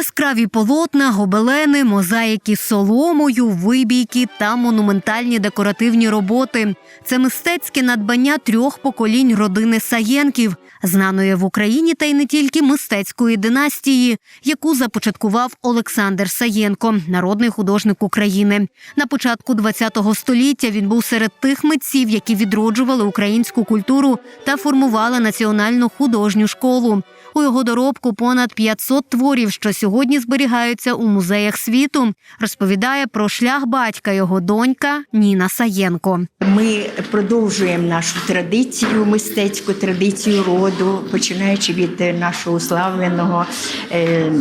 Яскраві полотна, гобелени, мозаїки соломою, вибійки та монументальні декоративні роботи. Це мистецьке надбання трьох поколінь родини Саєнків, знаної в Україні та й не тільки мистецької династії, яку започаткував Олександр Саєнко, народний художник України. На початку ХХ століття він був серед тих митців, які відроджували українську культуру та формували національну художню школу. У його доробку понад 500 творів, що сьогодні зберігаються у музеях світу, розповідає про шлях батька його донька Ніна Саєнко. Ми продовжуємо нашу традицію, мистецьку традицію роду, починаючи від нашого уславленого е,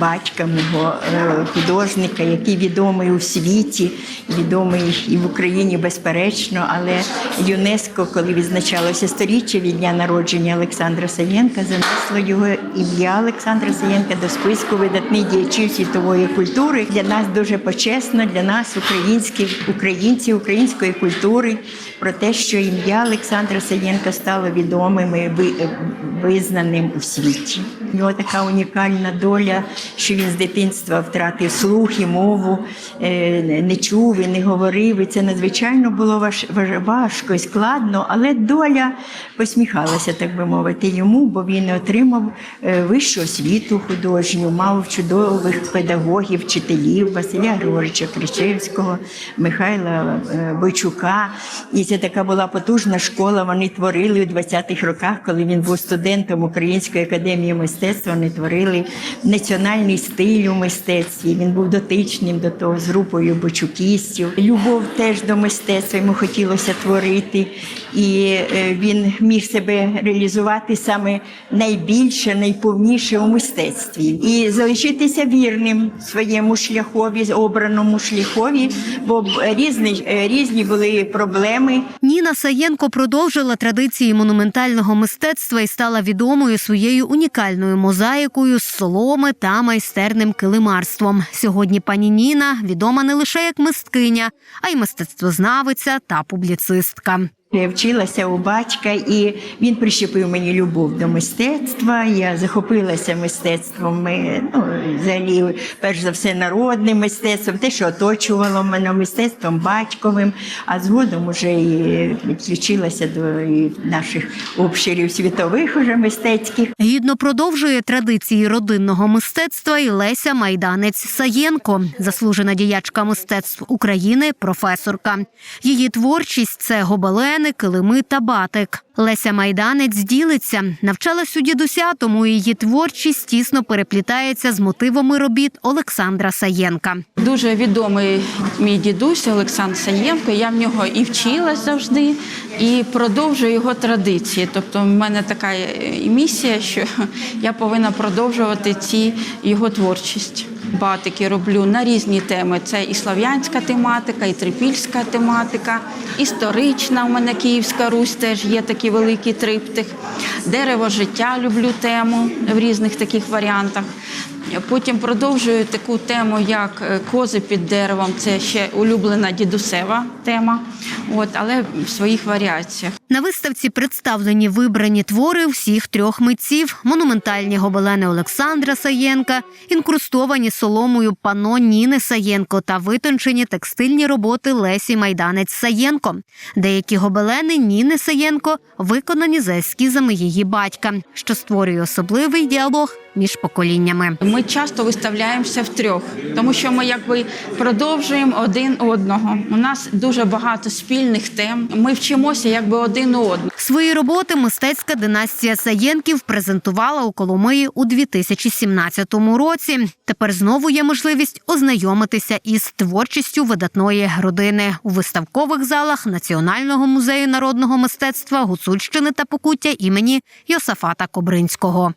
батька, мого е, художника, який відомий у світі, відомий і в Україні безперечно. Але ЮНЕСКО, коли відзначалося сторіччя від дня народження Олександра Саєнка, занесло його ім'я Олександра Саєнка до списку видатних діячів світової культури. Для нас дуже почесно, для нас, українських українців, української культури, про те, що ім'я Олександра Саєнка стало відомим і визнаним у світі. У нього така унікальна доля, що він з дитинства втратив слух і мову, е, не чув і не говорив. І це надзвичайно було важ- важ- важко і складно, але доля посміхалася, так би мовити, йому, бо він отримав е, вищу освіту художню, мав чудових педагогів, вчителів Василя Григоровича Кричевського, Михайла е, Бойчука. І це така була потужна школа. Вони творили у 20-х роках, коли він був студентом Української академії мистецтва. Вони творили національний стиль у мистецтві. Він був дотичним до того з групою бойчукістів. Любов теж до мистецтва йому хотілося творити, і е, він міг себе реалізувати саме найбільше, найповніше у мистецтві і залишитися вірним своєму шляхові, обраному шляхові, бо різні, е, різні були проблеми. Ніна Саєнко продовжила традиції монументального мистецтва і стала відомою своєю унікальною мозаїкою з соломи та майстерним килимарством. Сьогодні пані Ніна відома не лише як мисткиня, а й мистецтвознавиця та публіцистка. Я вчилася у батька, і він прищепив мені любов до мистецтва. Я захопилася мистецтвом. Ну, взагалі, перш за все, народним мистецтвом, те, що оточувало мене мистецтвом батьковим, а згодом уже і підключилася до наших обширів світових уже мистецьких. Гідно продовжує традиції родинного мистецтва і Леся Майданець Саєнко, заслужена діячка мистецтв України, професорка. Її творчість це гобелени, килими та батик. Леся Майданець ділиться, навчалась у дідуся, тому її творчість тісно переплітається з мотивами робіт Олександра Саєнка. Дуже відомий мій дідусь Олександр Саєнко. Я в нього і вчилась завжди, і продовжую його традиції. Тобто, в мене така місія, що я повинна продовжувати ці його творчість. Батики роблю на різні теми. Це і слав'янська тематика, і трипільська тематика, історична. У мене Київська Русь теж є такий великий триптих. Дерево життя люблю тему в різних таких варіантах. Потім продовжую таку тему, як е, кози під деревом. Це ще улюблена дідусева тема, от, але в своїх варіаціях. На виставці представлені вибрані твори всіх трьох митців: монументальні гобелени Олександра Саєнка, інкрустовані соломою пано Ніни Саєнко та витончені текстильні роботи Лесі Майданець Саєнко. Деякі гобелени Ніни Саєнко виконані за ескізами її батька, що створює особливий діалог між поколіннями. Ми часто виставляємося втрьох, тому що ми якби продовжуємо один одного. У нас дуже багато спільних тем. Ми вчимося якби один у одного. Свої роботи мистецька династія Саєнків презентувала у Коломиї у 2017 році. Тепер знову є можливість ознайомитися із творчістю видатної родини у виставкових залах Національного музею народного мистецтва Гуцульщини та Покуття імені Йосафата Кобринського.